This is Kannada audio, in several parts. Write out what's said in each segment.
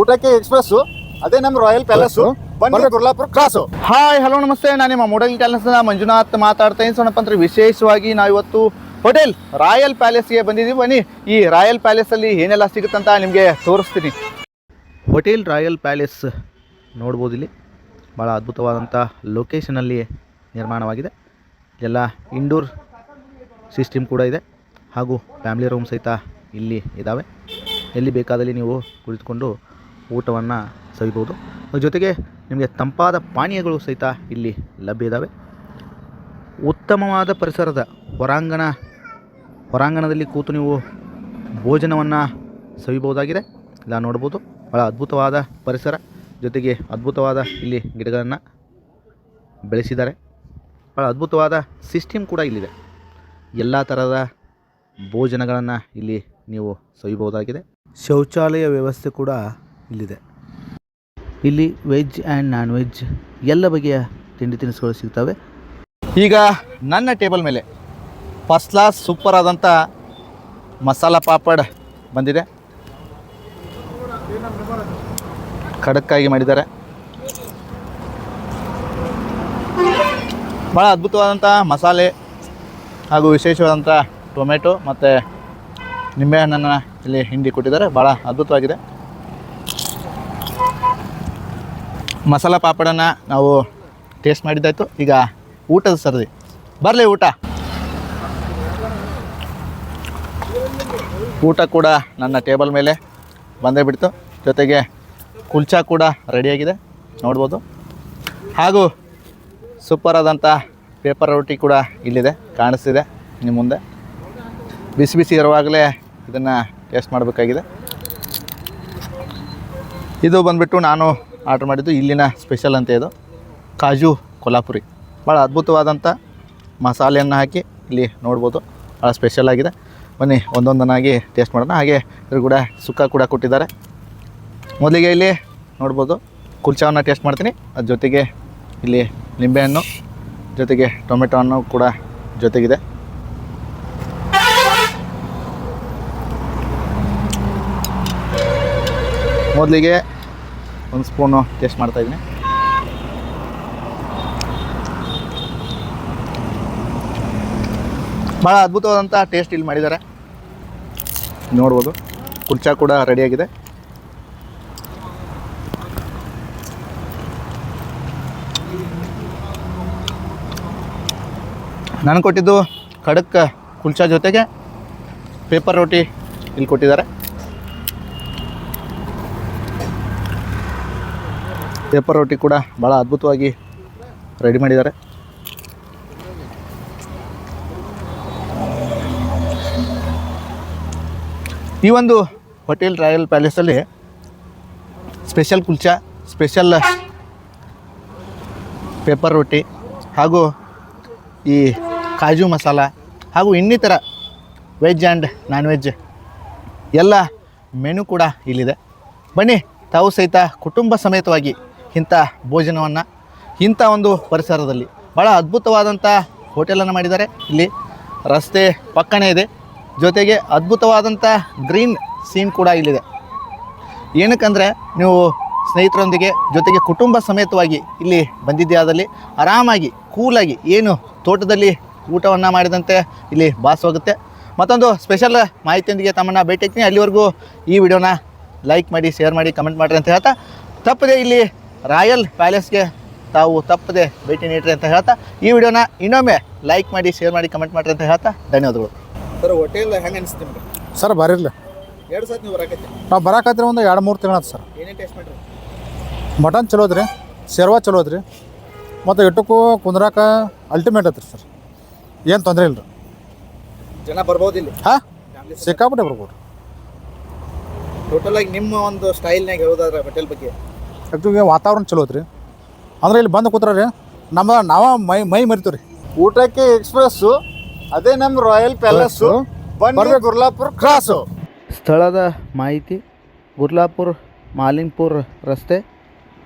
ಊಟಕ್ಕೆ ಎಕ್ಸ್ಪ್ರೆಸ್ ಅದೇ ನಮ್ಮ ರಾಯಲ್ ಪ್ಯಾಲೇಸ್ ಬನ್ನಿ ಗುರ್ಲಾಪುರ ಕ್ರಾಸು ಹಾಯ್ ಹಲೋ ನಮಸ್ತೆ. ನಾನು ನಿಮ್ಮ ಮೊಡಲ್ ಕ್ಯಾಲೆನ್ಸ್ನ ಮಂಜುನಾಥ್ ಮಾತಾಡ್ತಾ ಇದ್ದೀನಿ. ಸೊಣಪ್ಪ ಅಂದ್ರೆ ವಿಶೇಷವಾಗಿ ನಾವು ಇವತ್ತು ಹೋಟೆಲ್ ರಾಯಲ್ ಪ್ಯಾಲೇಸ್ಗೆ ಬಂದಿದ್ದೀವಿ. ಬನ್ನಿ ಈ ರಾಯಲ್ ಪ್ಯಾಲೇಸಲ್ಲಿ ಏನೆಲ್ಲ ಸಿಗುತ್ತಂತ ನಿಮಗೆ ತೋರಿಸ್ತೀನಿ. ಹೋಟೆಲ್ ರಾಯಲ್ ಪ್ಯಾಲೇಸ್ ನೋಡ್ಬೋದು ಇಲ್ಲಿ. ಭಾಳ ಅದ್ಭುತವಾದಂಥ ಲೊಕೇಶನಲ್ಲಿ ನಿರ್ಮಾಣವಾಗಿದೆ. ಎಲ್ಲ ಇಂಡೋರ್ ಸಿಸ್ಟಮ್ ಕೂಡ ಇದೆ. ಹಾಗೂ ಫ್ಯಾಮಿಲಿ ರೂಮ್ ಸಹಿತ ಇಲ್ಲಿ ಇದ್ದಾವೆ ಎಲ್ಲಿ ಬೇಕಾದಲ್ಲಿ ನೀವು ಕುಳಿತುಕೊಂಡು ಊಟವನ್ನು ಸವಿಬೋದು. ಜೊತೆಗೆ ನಿಮಗೆ ತಂಪಾದ ಪಾನೀಯಗಳು ಸಹಿತ ಇಲ್ಲಿ ಲಭ್ಯ ಇದ್ದಾವೆ ಉತ್ತಮವಾದ ಪರಿಸರದ ಹೊರಾಂಗಣ, ಹೊರಾಂಗಣದಲ್ಲಿ ಕೂತು ನೀವು ಭೋಜನವನ್ನು ಸವಿಬೋದಾಗಿದೆ ಇಲ್ಲ ನೋಡ್ಬೋದು. ಭಾಳ ಅದ್ಭುತವಾದ ಪರಿಸರ. ಜೊತೆಗೆ ಅದ್ಭುತವಾದ ಇಲ್ಲಿ ಗಿಡಗಳನ್ನು ಬೆಳೆಸಿದ್ದಾರೆ. ಭಾಳ ಅದ್ಭುತವಾದ ಸಿಸ್ಟಮ್ ಕೂಡ ಇಲ್ಲಿದೆ. ಎಲ್ಲ ಥರದ ಭೋಜನಗಳನ್ನು ಇಲ್ಲಿ ನೀವು ಸವಿಬೋದಾಗಿದೆ ಶೌಚಾಲಯ ವ್ಯವಸ್ಥೆ ಕೂಡ ಇಲ್ಲಿದೆ. ಇಲ್ಲಿ ವೆಜ್ ಆ್ಯಂಡ್ ನಾನ್ ವೆಜ್ ಎಲ್ಲ ಬಗೆಯ ತಿಂಡಿ ತಿನಿಸುಗಳು ಸಿಗ್ತವೆ. ಈಗ ನನ್ನ ಟೇಬಲ್ ಮೇಲೆ ಫಸ್ಟ್ ಕ್ಲಾಸ್ ಸೂಪರ್ ಆದಂಥ ಮಸಾಲ ಪಾಪಡ್ ಬಂದಿದೆ. ಖಡಕ್ಕಾಗಿ ಮಾಡಿದ್ದಾರೆ. ಭಾಳ ಅದ್ಭುತವಾದಂಥ ಮಸಾಲೆ ಹಾಗೂ ವಿಶೇಷವಾದಂಥ ಟೊಮೆಟೊ ಮತ್ತು ನಿಂಬೆಹಣ್ಣನ್ನು ಇಲ್ಲಿ ಹಿಂಡಿ ಕೊಟ್ಟಿದ್ದಾರೆ. ಭಾಳ ಅದ್ಭುತವಾಗಿದೆ. ಮಸಾಲ ಪಾಪಡನ್ನ ನಾವು ಟೇಸ್ಟ್ ಮಾಡಿದ್ದಾಯ್ತು. ಈಗ ಊಟದ ಸರದಿ. ಬರಲಿ ಊಟ. ಊಟ ಕೂಡ ನನ್ನ ಟೇಬಲ್ ಮೇಲೆ ಬಂದೇ ಬಿಡ್ತು. ಜೊತೆಗೆ ಕುಲ್ಚಾ ಕೂಡ ರೆಡಿಯಾಗಿದೆ ನೋಡ್ಬೋದು. ಹಾಗೂ ಸೂಪರ್ ಆದಂಥ ಪೇಪರ್ ರೋಟಿ ಕೂಡ ಇಲ್ಲಿದೆ. ಕಾಣಿಸ್ತಿದೆ. ನಿಮ್ಮ ಮುಂದೆ. ಬಿಸಿ ಬಿಸಿ ಇರುವಾಗಲೇ ಇದನ್ನು ಟೇಸ್ಟ್ ಮಾಡಬೇಕಾಗಿದೆ. ಇದು ಬಂದುಬಿಟ್ಟು ನಾನು ಆರ್ಡ್ರ್ ಮಾಡಿದ್ದು ಇಲ್ಲಿನ ಸ್ಪೆಷಲ್ ಅಂತ ಇದು. ಕಾಜು ಕೊಲ್ಹಾಪುರಿ. ಭಾಳ ಅದ್ಭುತವಾದಂಥ ಮಸಾಲೆಯನ್ನು ಹಾಕಿ ಇಲ್ಲಿ ನೋಡ್ಬೋದು. ಭಾಳ ಸ್ಪೆಷಲ್ ಆಗಿದೆ. ಬನ್ನಿ, ಒಂದೊಂದನ್ನಾಗಿ ಟೇಸ್ಟ್ ಮಾಡೋಣ. ಹಾಗೆ ಇದ್ರ ಕೂಡ ಸುಕ್ಕ ಕೂಡ ಕೊಟ್ಟಿದ್ದಾರೆ. ಮೊದಲಿಗೆ ಇಲ್ಲಿ ನೋಡ್ಬೋದು, ಕುಲ್ಚಾವನ್ನು ಟೇಸ್ಟ್ ಮಾಡ್ತೀನಿ. ಅದ್ರ ಜೊತೆಗೆ ಇಲ್ಲಿ ನಿಂಬೆಹಣ್ಣು, ಜೊತೆಗೆ ಟೊಮೆಟೊ ಹಣ್ಣು ಕೂಡ ಜೊತೆಗಿದೆ. ಮೊದಲಿಗೆ ಒಂದು ಸ್ಪೂನು ಟೇಸ್ಟ್ ಮಾಡ್ತಾ ಇದ್ದೀನಿ. ಭಾಳ ಅದ್ಭುತವಾದಂಥ ಟೇಸ್ಟ್ ಇಲ್ಲಿ ಮಾಡಿದ್ದಾರೆ. ನೋಡ್ಬೋದು, ಕುಲ್ಚಾ ಕೂಡ ರೆಡಿಯಾಗಿದೆ ನಾನು ಕೊಟ್ಟಿದ್ದು ಖಡಕ್ ಕುಲ್ಚಾ ಜೊತೆಗೆ ಪೇಪರ್ ರೋಟಿ ಇಲ್ಲಿ ಕೊಟ್ಟಿದ್ದಾರೆ. ಪೇಪರ್ ರೊಟ್ಟಿ ಕೂಡ ಭಾಳ ಅದ್ಭುತವಾಗಿ ರೆಡಿ ಮಾಡಿದ್ದಾರೆ. ಈ ಒಂದು ಹೋಟೆಲ್ ರಾಯಲ್ ಪ್ಯಾಲೇಸಲ್ಲಿ ಸ್ಪೆಷಲ್ ಕುಲ್ಚಾ, ಸ್ಪೆಷಲ್ ಪೇಪರ್ ರೊಟ್ಟಿ ಹಾಗೂ ಈ ಕಾಜು ಮಸಾಲ ಹಾಗೂ ಇನ್ನಿತರ ವೆಜ್ ಆ್ಯಂಡ್ ನಾನ್ ವೆಜ್ ಎಲ್ಲ ಮೆನು ಕೂಡ ಇಲ್ಲಿದೆ. ಬನ್ನಿ, ತಾವು ಸಹಿತ ಕುಟುಂಬ ಸಮೇತವಾಗಿ ಇಂಥ ಭೋಜನವನ್ನು, ಇಂಥ ಒಂದು ಪರಿಸರದಲ್ಲಿ. ಭಾಳ ಅದ್ಭುತವಾದಂಥ ಹೋಟೆಲನ್ನು ಮಾಡಿದ್ದಾರೆ. ಇಲ್ಲಿ ರಸ್ತೆ ಪಕ್ಕನೇ ಇದೆ. ಜೊತೆಗೆ ಅದ್ಭುತವಾದಂಥ ಗ್ರೀನ್ ಸೀನ್ ಕೂಡ ಇಲ್ಲಿದೆ. ಏನಕ್ಕಂದರೆ ನೀವು ಸ್ನೇಹಿತರೊಂದಿಗೆ ಜೊತೆಗೆ ಕುಟುಂಬ ಸಮೇತವಾಗಿ ಇಲ್ಲಿ ಬಂದಿದ್ದೇ ಆರಾಮಾಗಿ, ಕೂಲಾಗಿ ಏನು ತೋಟದಲ್ಲಿ ಊಟವನ್ನು ಮಾಡಿದಂತೆ ಇಲ್ಲಿ ಭಾಸವಾಗುತ್ತೆ ಮತ್ತೊಂದು ಸ್ಪೆಷಲ್ ಮಾಹಿತಿಯೊಂದಿಗೆ ತಮ್ಮನ್ನು ಭೇಟಿ ಅಲ್ಲಿವರೆಗೂ ಈ ವಿಡಿಯೋನ ಲೈಕ್ ಮಾಡಿ, ಶೇರ್ ಮಾಡಿ, ಕಮೆಂಟ್ ಮಾಡಿರಿ ಅಂತ ಹೇಳ್ತಾ, ತಪ್ಪದೆ ಇಲ್ಲಿ ರಾಯಲ್ ಪ್ಯಾಲೇಸ್ಗೆ ತಾವು ತಪ್ಪದೆ ಭೇಟಿ ನೀಡ್ರಿ ಅಂತ ಹೇಳ್ತಾ ಈ ವಿಡಿಯೋನ ಇನ್ನೊಮ್ಮೆ ಲೈಕ್ ಮಾಡಿ ಶೇರ್ ಮಾಡಿ ಕಮೆಂಟ್ ಮಾಡಿರಿ ಅಂತ ಹೇಳ್ತಾ ಧನ್ಯವಾದಗಳು. ಸರ್ ಹೋಟೆಲ್ ಹೆಂಗೆ ಅನಿಸ್ತು ನಿಮ್ಗೆ? ಸರ್ ಬರಿರ್ಲಿ ಎರಡು ಸತಿ ನೀವು ಬರಾಕತ್ತಿ ನಾವು ಬರಾಕತ್ರಿ ಒಂದು ಎರಡು ಮೂರು ತಿಂಗಳು ಸರ್ ಏನೇನು ಟೇಸ್ಟ್ ಮಾಡಿರಿ? ಮಟನ್ ಚಲೋ ಅದ್ರಿ ಶೇರ್ವಾ ಚಲೋ ಅದ್ರಿ ಮತ್ತು ಇಟ್ಟಕ್ಕೂ ಕುಂದ್ರಾಕ ಅಲ್ಟಿಮೇಟ್ ಐತ್ರಿ ಸರ್ ಏನು ತೊಂದರೆ ಇಲ್ಲ ರೀ ಜನ ಬರ್ಬೋದು ಇಲ್ಲಿ? ಹಾಂ? ಸಿಕ್ಕಾಪಟ್ಟೆ ಬರ್ಬೋದು. ಟೋಟಲ್ ಆಗಿ ನಿಮ್ಮ ಒಂದು ಸ್ಟೈಲ್ನಾಗ ಹೇಳೋದಾದ್ರೆ ಹೋಟೆಲ್ ಬಗ್ಗೆ. ಆ್ಯಕ್ಚುಲಿ ವಾತಾವರಣ ಚಲೋ ಐತ್ರಿ. ಅಂದ್ರೆ ಇಲ್ಲಿ ಬಂದು ಕೂತ್ರ ರೀ ನಮ್ಮ ನಾವ ಮೈ ಮೈ ಮರಿತೀವಿ ರೀ ಊಟಕ್ಕೆ ಎಕ್ಸ್ಪ್ರೆಸ್ ಅದೇ ನಮ್ಮ ರಾಯಲ್ ಪ್ಯಾಲೇಸು ಬನ್ನಿ. ಗುರ್ಲಾಪುರ ಕ್ರಾಸು ಸ್ಥಳದ ಮಾಹಿತಿ ಗುರ್ಲಾಪುರ್ ಮಾಲಿಂಗ್ಪುರ್ ರಸ್ತೆ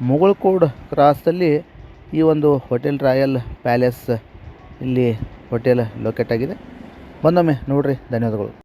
ಮುಗಳಕೋಡ್ ಕ್ರಾಸಲ್ಲಿ ಈ ಒಂದು ಹೋಟೆಲ್ ರಾಯಲ್ ಪ್ಯಾಲೇಸ್ ಇಲ್ಲಿ ಹೋಟೆಲ್ ಲೊಕೇಟ್ ಆಗಿದೆ. ಬಂದೊಮ್ಮೆ ನೋಡಿರಿ ಧನ್ಯವಾದಗಳು.